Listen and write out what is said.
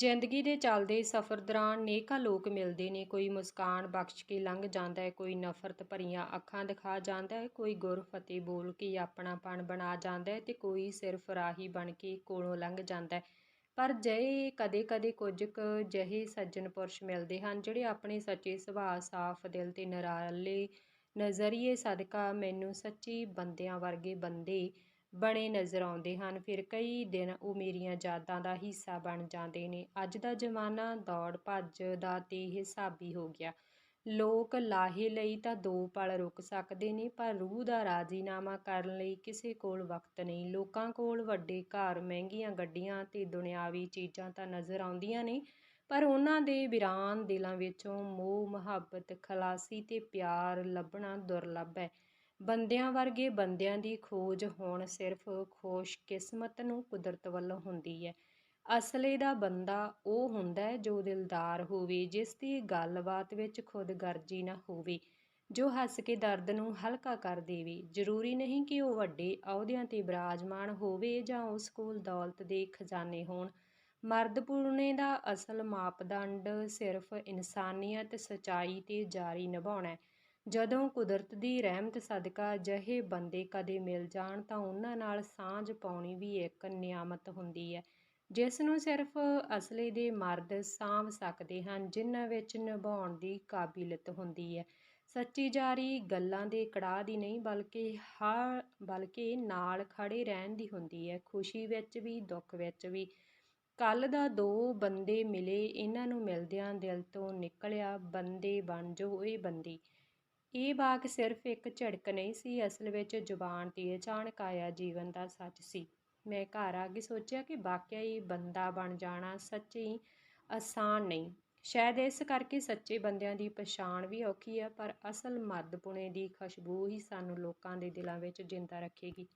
ਜ਼ਿੰਦਗੀ ਦੇ ਚੱਲਦੇ ਸਫ਼ਰ ਦੌਰਾਨ ਨੇਕਾਂ ਲੋਕ ਮਿਲਦੇ ਨੇ। ਕੋਈ ਮੁਸਕਾਨ ਬਖਸ਼ ਕੇ ਲੰਘ ਜਾਂਦਾ ਹੈ, ਕੋਈ ਨਫ਼ਰਤ ਭਰੀਆਂ ਅੱਖਾਂ ਦਿਖਾ ਜਾਂਦਾ ਹੈ, ਕੋਈ ਗੁਰ ਫਤਿਹ ਬੋਲ ਕੇ ਆਪਣਾਪਣ ਬਣਾ ਜਾਂਦਾ ਹੈ ਤੇ ਕੋਈ ਸਿਰਫ ਰਾਹੀ ਬਣ ਕੇ ਕੋਲੋਂ ਲੰਘ ਜਾਂਦਾ ਹੈ। ਪਰ ਜੇ ਕਦੇ-ਕਦੇ ਕੁਝ ਕੁ ਜਿਹੇ ਸੱਜਣ ਪੁਰਸ਼ ਮਿਲਦੇ ਹਨ, ਜਿਹੜੇ ਆਪਣੇ ਸੱਚੇ ਸੁਭਾਅ, ਸਾਫ਼ ਦਿਲ ਤੇ ਨਿਰਾਲੇ ਨਜ਼ਰੀਏ ਸਦਕਾ ਮੈਨੂੰ ਸੱਚੀ ਬੰਦਿਆਂ ਵਰਗੇ ਬੰਦੇ ਬਣੇ ਨਜ਼ਰ ਆਉਂਦੇ ਹਨ। ਫਿਰ ਕਈ ਦਿਨ ਉਹ ਮੇਰੀਆਂ ਯਾਦਾਂ ਦਾ ਹਿੱਸਾ ਬਣ ਜਾਂਦੇ ਨੇ। ਅੱਜ ਦਾ ਜ਼ਮਾਨਾ ਦੌੜ ਭੱਜ ਦਾ ਤੇ ਹਿਸਾਬੀ ਹੋ ਗਿਆ। ਲੋਕ ਲਾਹੇ ਲਈ ਤਾਂ ਦੋ ਪਲ ਰੁਕ ਸਕਦੇ ਨੇ, ਪਰ ਰੂਹ ਦਾ ਰਾਜ਼ੀਨਾਮਾ ਕਰਨ ਲਈ ਕਿਸੇ ਕੋਲ ਵਕਤ ਨਹੀਂ। ਲੋਕਾਂ ਕੋਲ ਵੱਡੇ ਘਰ, ਮਹਿੰਗੀਆਂ ਗੱਡੀਆਂ ਤੇ ਦੁਨਿਆਵੀ ਚੀਜ਼ਾਂ ਤਾਂ ਨਜ਼ਰ ਆਉਂਦੀਆਂ ਨੇ, ਪਰ ਉਹਨਾਂ ਦੇ ਵੀਰਾਨ ਦਿਲਾਂ ਵਿੱਚੋਂ ਮੋਹ, ਮੁਹੱਬਤ, ਖਲਾਸੀ ਤੇ ਪਿਆਰ ਲੱਭਣਾ ਦੁਰਲੱਭ ਹੈ। ਬੰਦਿਆਂ ਵਰਗੇ ਬੰਦਿਆਂ ਦੀ ਖੋਜ ਹੋਣ ਸਿਰਫ ਖੁਸ਼ਕਿਸਮਤ ਨੂੰ ਕੁਦਰਤ ਵੱਲੋਂ ਹੁੰਦੀ ਹੈ। ਅਸਲੇ ਦਾ ਬੰਦਾ ਉਹ ਹੁੰਦਾ ਹੈ ਜੋ ਦਿਲਦਾਰ ਹੋਵੇ, ਜਿਸ ਦੀ ਗੱਲਬਾਤ ਵਿੱਚ ਖੁਦਗਰਜੀ ਨਾ ਹੋਵੇ, ਜੋ ਹੱਸ ਕੇ ਦਰਦ ਨੂੰ ਹਲਕਾ ਕਰ ਦੇਵੇ। ਜ਼ਰੂਰੀ ਨਹੀਂ ਕਿ ਉਹ ਵੱਡੇ ਅਹੁਦਿਆਂ ਤੇ ਬਿਰਾਜਮਾਨ ਹੋਵੇ ਜਾਂ ਉਸ ਕੋਲ ਦੌਲਤ ਦੇ ਖਜ਼ਾਨੇ ਹੋਣ। ਮਰਦ ਪੁਰਨੇ ਦਾ ਅਸਲ ਮਾਪਦੰਡ ਸਿਰਫ ਇਨਸਾਨੀਅਤ ਸਚਾਈ ਤੇ ਜਾਰੀ ਨਿਭਾਉਣਾ ਹੈ। ਜਦੋਂ ਕੁਦਰਤ ਦੀ ਰਹਿਮਤ ਸਦਕਾ ਅਜਿਹੇ ਬੰਦੇ ਕਦੇ ਮਿਲ ਜਾਣ ਤਾਂ ਉਹਨਾਂ ਨਾਲ ਸਾਂਝ ਪਾਉਣੀ ਵੀ ਇੱਕ ਨਿਆਮਤ ਹੁੰਦੀ ਹੈ। ਜਿਸ ਨੂੰ ਸਿਰਫ ਅਸਲੇ ਦੇ ਮਰਦ ਸਾਂਭ ਸਕਦੇ ਹਨ, ਜਿਨ੍ਹਾਂ ਵਿੱਚ ਨਿਭਾਉਣ ਦੀ ਕਾਬਲੀਅਤ ਹੁੰਦੀ ਹੈ। ਸੱਚੀ ਜਾਰੀ ਗੱਲਾਂ ਦੇ ਕੜਾਹ ਦੀ ਨਹੀਂ, ਬਲਕਿ ਹਰ, ਬਲਕਿ ਨਾਲ ਖੜੇ ਰਹਿਣ ਦੀ ਹੁੰਦੀ ਹੈ। ਖੁਸ਼ੀ ਵਿੱਚ ਵੀ, ਦੁੱਖ ਵਿੱਚ ਵੀ। ਕੱਲ ਦਾ ਦੋ ਬੰਦੇ ਮਿਲੇ, ਇਹਨਾਂ ਨੂੰ ਮਿਲਦਿਆਂ ਦਿਲ ਤੋਂ ਨਿਕਲਿਆ, ਬੰਦੇ ਬਣ ਜੋ ਇਹ ਬੰਦੀ। ਇਹ ਵਾਕ ਸਿਰਫ ਇੱਕ ਝੜਕ ਨਹੀਂ ਸੀ, ਅਸਲ ਵਿੱਚ ਜ਼ੁਬਾਨ ਤੇ ਅਚਾਨਕ ਆਇਆ ਜੀਵਨ ਦਾ ਸੱਚ ਸੀ। ਮੈਂ ਘਰ ਆ ਕੇ ਸੋਚਿਆ ਕਿ ਵਾਕਿਆ ਹੀ ਬੰਦਾ ਬਣ ਜਾਣਾ ਸੱਚੀ ਆਸਾਨ ਨਹੀਂ। ਸ਼ਾਇਦ ਇਸ ਕਰਕੇ ਸੱਚੇ ਬੰਦਿਆਂ ਦੀ ਪਛਾਣ ਵੀ ਔਖੀ ਹੈ ਪਰ ਅਸਲ ਮਰਦ ਪੁਣੇ ਦੀ ਖੁਸ਼ਬੂ ਹੀ ਸਾਨੂੰ ਲੋਕਾਂ ਦੇ ਦਿਲਾਂ ਵਿੱਚ ਜਿੰਦਾ ਰੱਖੇਗੀ।